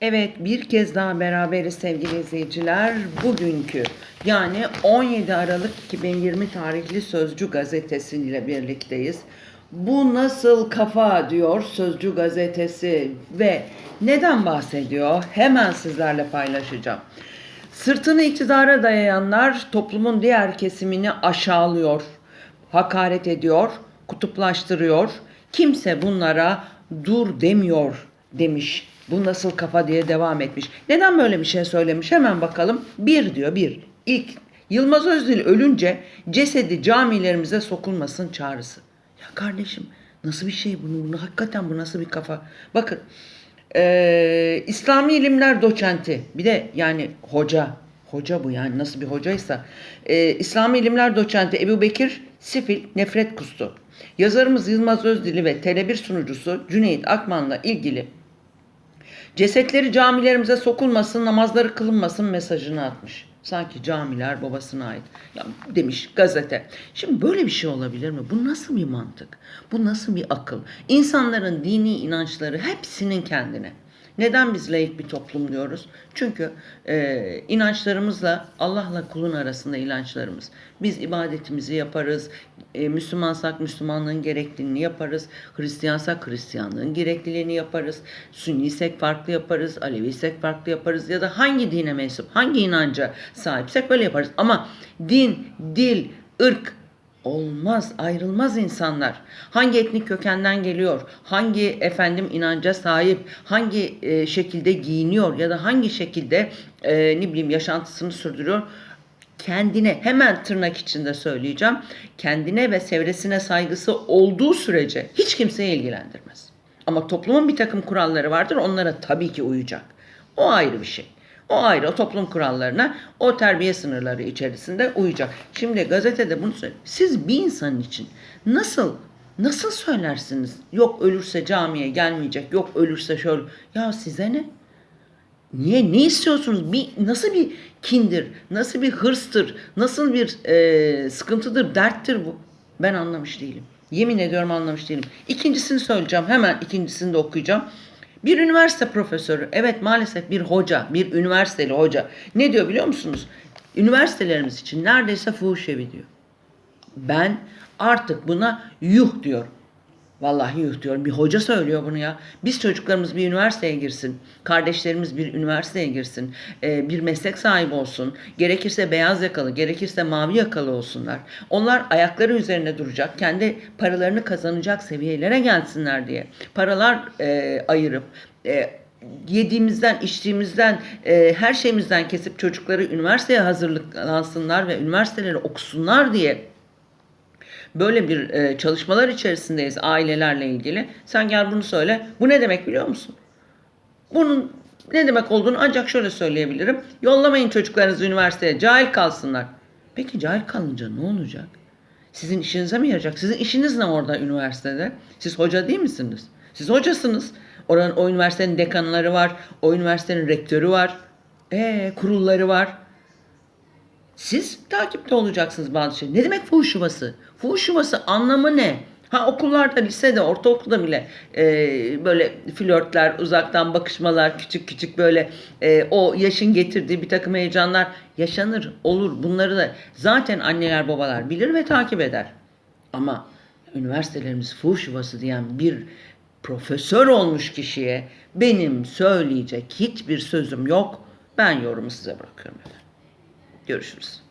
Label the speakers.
Speaker 1: Evet bir kez daha beraberiz sevgili izleyiciler. Bugünkü yani 17 Aralık 2020 tarihli Sözcü gazetesiyle birlikteyiz. Bu nasıl kafa diyor Sözcü gazetesi ve neden bahsediyor? Hemen sizlerle paylaşacağım. Sırtını iktidara dayayanlar toplumun diğer kesimini aşağılıyor, hakaret ediyor, kutuplaştırıyor. Kimse bunlara dur demiyor demiş. Bu nasıl kafa diye devam etmiş. Neden böyle bir şey söylemiş? Hemen bakalım. Bir diyor bir. İlk Yılmaz Özdil ölünce cesedi camilerimize sokulmasın çağrısı. Ya kardeşim nasıl bir şey bu? bu hakikaten bu nasıl bir kafa? Bakın ee, İslami ilimler doçenti bir de yani hoca hoca bu yani nasıl bir hocaysa ee, İslami ilimler doçenti Ebu Bekir Sifil nefret kustu. Yazarımız Yılmaz Özdil'i ve Tele1 sunucusu Cüneyt Akman'la ilgili cesetleri camilerimize sokulmasın, namazları kılınmasın mesajını atmış. Sanki camiler babasına ait. Ya demiş gazete. Şimdi böyle bir şey olabilir mi? Bu nasıl bir mantık? Bu nasıl bir akıl? İnsanların dini inançları hepsinin kendine. Neden biz laik bir toplum diyoruz? Çünkü e, inançlarımızla Allah'la kulun arasında inançlarımız. Biz ibadetimizi yaparız. E, Müslümansak Müslümanlığın gerekliliğini yaparız. Hristiyansak Hristiyanlığın gerekliliğini yaparız. Sünniysek farklı yaparız. Aleviysek farklı yaparız. Ya da hangi dine mensup, hangi inanca sahipsek böyle yaparız. Ama din, dil, ırk, olmaz, ayrılmaz insanlar. Hangi etnik kökenden geliyor, hangi efendim inanca sahip, hangi e, şekilde giyiniyor ya da hangi şekilde e, ne bileyim yaşantısını sürdürüyor kendine hemen tırnak içinde söyleyeceğim. Kendine ve çevresine saygısı olduğu sürece hiç kimseyi ilgilendirmez. Ama toplumun bir takım kuralları vardır. Onlara tabii ki uyacak. O ayrı bir şey. O ayrı o toplum kurallarına, o terbiye sınırları içerisinde uyacak. Şimdi gazetede bunu söylüyor. Siz bir insan için nasıl nasıl söylersiniz? Yok ölürse camiye gelmeyecek, yok ölürse şöyle. Ya size ne? Niye? Ne istiyorsunuz? Bir, nasıl bir kindir? Nasıl bir hırstır? Nasıl bir e, sıkıntıdır, derttir bu? Ben anlamış değilim. Yemin ediyorum anlamış değilim. İkincisini söyleyeceğim. Hemen ikincisini de okuyacağım. Bir üniversite profesörü, evet maalesef bir hoca, bir üniversiteli hoca. Ne diyor biliyor musunuz? Üniversitelerimiz için neredeyse fuhuş evi diyor. Ben artık buna yuh diyorum. Vallahi yuh diyorum. Bir hoca söylüyor bunu ya. Biz çocuklarımız bir üniversiteye girsin. Kardeşlerimiz bir üniversiteye girsin. e, bir meslek sahibi olsun. Gerekirse beyaz yakalı, gerekirse mavi yakalı olsunlar. Onlar ayakları üzerine duracak. Kendi paralarını kazanacak seviyelere gelsinler diye. Paralar e, ayırıp e, yediğimizden, içtiğimizden, e, her şeyimizden kesip çocukları üniversiteye hazırlansınlar ve üniversiteleri okusunlar diye böyle bir e, çalışmalar içerisindeyiz ailelerle ilgili. Sen gel bunu söyle. Bu ne demek biliyor musun? Bunun ne demek olduğunu ancak şöyle söyleyebilirim. Yollamayın çocuklarınızı üniversiteye. Cahil kalsınlar. Peki cahil kalınca ne olacak? Sizin işinize mi yarayacak? Sizin işiniz ne orada üniversitede? Siz hoca değil misiniz? Siz hocasınız. Oranın o üniversitenin dekanları var. O üniversitenin rektörü var. E kurulları var. Siz takipte olacaksınız bazı şey. Ne demek fuhuş yuvası? Fuhuş yuvası anlamı ne? Ha okullarda, lisede, ortaokulda bile e, böyle flörtler, uzaktan bakışmalar, küçük küçük böyle e, o yaşın getirdiği bir takım heyecanlar yaşanır, olur. Bunları da zaten anneler babalar bilir ve takip eder. Ama üniversitelerimiz fuhuş yuvası diyen bir profesör olmuş kişiye benim söyleyecek hiçbir sözüm yok. Ben yorumu size bırakıyorum efendim. Görüşürüz.